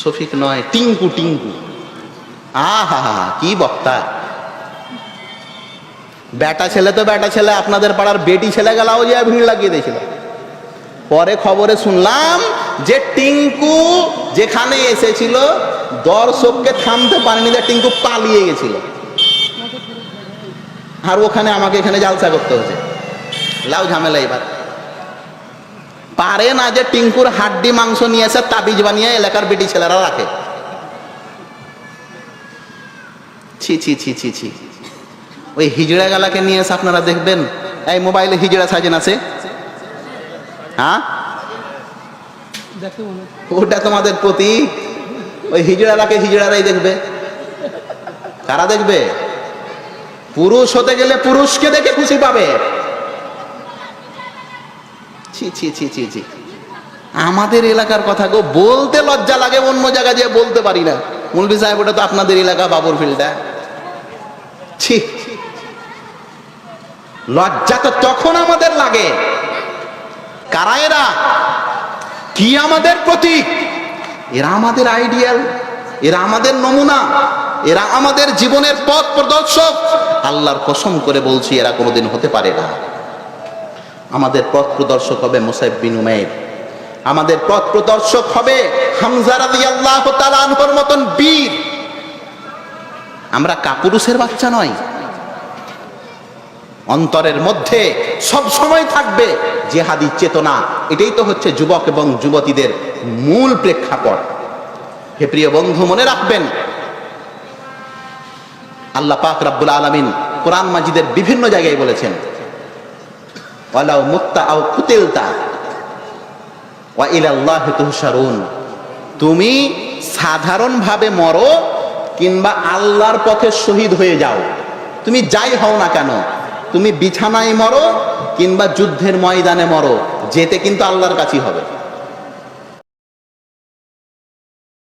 শফিক নয়, টিঙ্কু টিঙ্কু। আহা কি বক্তা। বেটা ছেলে তো বেটা ছেলে, আপনাদের পাড়ার বেটি ছেলে গেলাও যে ভিড় লাগিয়ে দিয়েছিল। পরে খবরে শুনলাম যে টিঙ্কু যেখানে এসেছিল, দর্শককে থামতে পারেনি যে টিঙ্কু পালিয়ে গেছিল। আর ওখানে আমাকে এখানে জালসা করতে হচ্ছে লাউ ঝামেলা এবার। পারে না যে টিঙ্কুর হাড্ডি মাংস নিয়ে এসে তাবিজ বানিয়ে এলাকার বেটি ছেলেরা রাখে। ছি ছি ছি ছি ছি। ওই হিজড়া গালাকে নিয়ে এসে আপনারা দেখবেন। এই মোবাইলে হিজড়া সাজেন আছে? হ্যাঁ? ওটা তোমাদের প্রতীক। ওই হিজড়ারাকে হিজড়ারাই দেখবে। কারা দেখবে? পুরুষ হতে গেলে পুরুষকে দেখে খুশি পাবে। আমাদের এলাকার কথা গো, বলতে লজ্জা লাগে, অন্য জায়গায় যেয়ে বলতে পারি না। মুলবি সাহেব, ওটা তো আপনাদের এলাকা, বাবুর ফিল্ডটা ছি। লজ্জা তো তখন আমাদের লাগে। কারা এরা? কি আমাদের প্রতীক? এরা আমাদের আইডিয়াল এরা আমাদের নমুনা। এরা আমাদের জীবনের পথ প্রদর্শক। আল্লাহর কসম করে বলছি, এরা কোনোদিন হতে পারে না। আমাদের পথ প্রদর্শক হবে মুসাইব বিন উমাইর। আমাদের পথ প্রদর্শক হবে হামজা রাদিয়াল্লাহু তাআলা আনহুর মতন বীর। আমরা কাপুরুষের বাচ্চা নয়। অন্তরের মধ্যে সব সময় থাকবে জেহাদি চেতনা। এটাই তো হচ্ছে যুবক এবং যুবতীদের মূল প্রেক্ষাপট। হে প্রিয় বন্ধু, মনে রাখবেন, আল্লাহ পাক রাব্বুল আলামিন কোরআন মাজিদের বিভিন্ন জায়গায় বলেছেন ওয়ালাউ মুত্তা আও কুতিলতা ওয়া ইলাল্লাহি তুহশারুন তুমি সাধারণভাবে মরো কিংবা আল্লাহর পথে শহীদ হয়ে যাও। তুমি যাই হও না কেন? তুমি বিছানায় মরো কিংবা যুদ্ধের ময়দানে মরো, যেতে কিন্তু আল্লাহর কাছেই হবে।